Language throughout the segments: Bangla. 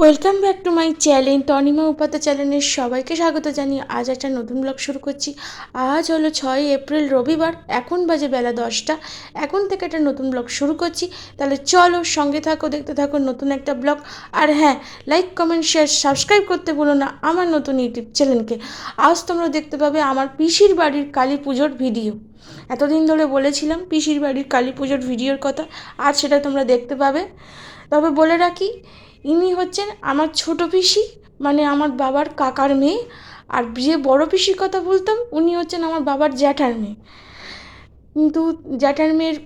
Welcome back to my channel Tanima Upadhyay চ্যানেলের সবাইকে স্বাগত জানিয়ে আজ একটা নতুন ব্লগ শুরু করছি। আজ হলো ছয় এপ্রিল, রবিবার, এখন বাজে বেলা দশটা। এখন থেকে একটা নতুন ব্লগ শুরু করছি। তাহলে চলো সঙ্গে থাকো, দেখতে থাকো নতুন একটা ব্লগ আর হ্যাঁ লাইক কমেন্ট শেয়ার সাবস্ক্রাইব করতে বলো না আমার নতুন ইউটিউব চ্যানেলকে আজ তোমরা দেখতে পাবে আমার পিসির বাড়ির কালী পুজোর ভিডিও এতদিন ধরে বলেছিলাম পিসির বাড়ির কালী পুজোর ভিডিওর কথা, আজ সেটা তোমরা দেখতে পাবে। তবে বলে রাখি ইনি হচ্ছেন আমার ছোট পিসি মানে আমার বাবার কাকার মেয়ে। আর যে বড় পিসির কথা বলতাম, উনি হচ্ছেন আমার বাবার জ্যাঠার মেয়ে। কিন্তু জ্যাঠার মেয়ের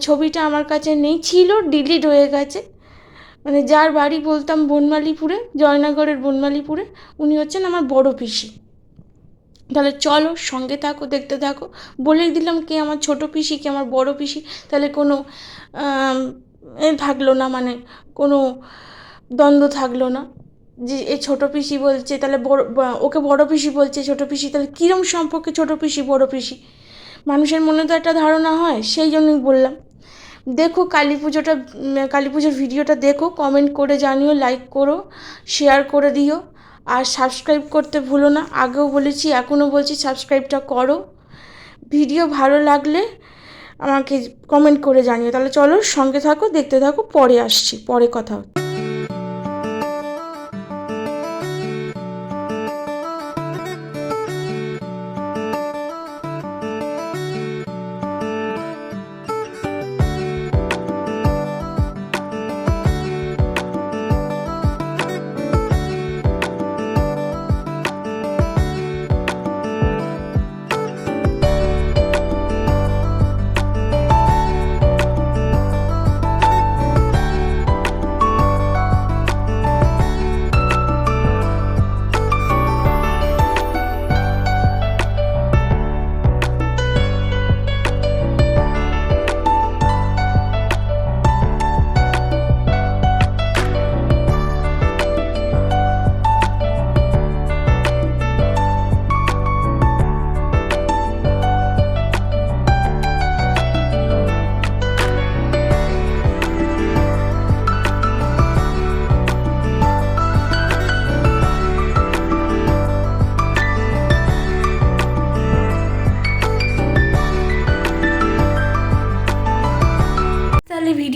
ছবিটা আমার কাছে নেই, ছিল, ডিলিট হয়ে গেছে। মানে যার বাড়ি বলতাম বনমালীপুরে, জয়নগরের বনমালীপুরে, উনি হচ্ছেন আমার বড় পিসি। তাহলে চলো, সঙ্গে থাকো, দেখতে থাকো। বলেই দিলাম কে আমার ছোট পিসি, কে আমার বড় পিসি। তাহলে কোনো থাকল না মানে কোনো দ্বন্দ্ব থাকল না। যে এ ছোটো পিসি বলছে তাহলে বড় ওকে বড় পিসি বলছে, ছোটো পিসি তাহলে কীরম সম্পর্কে ছোটো পিসি, বড় পিসি? মানুষের মনে তো একটা ধারণা হয়, সেই জন্যই বললাম। দেখো কালী পুজোটা কালী পুজোর ভিডিওটা দেখো কমেন্ট করে জানিও লাইক করো শেয়ার করে দিও। আর সাবস্ক্রাইব করতে ভুলো না, আগেও বলেছি, এখনও বলছি সাবস্ক্রাইবটা করো। ভিডিও ভালো লাগলে আমাকে কমেন্ট করে জানিও। তাহলে চলো সঙ্গে থাকো, দেখতে থাকো, পরে আসছি, পরে কথা হচ্ছে।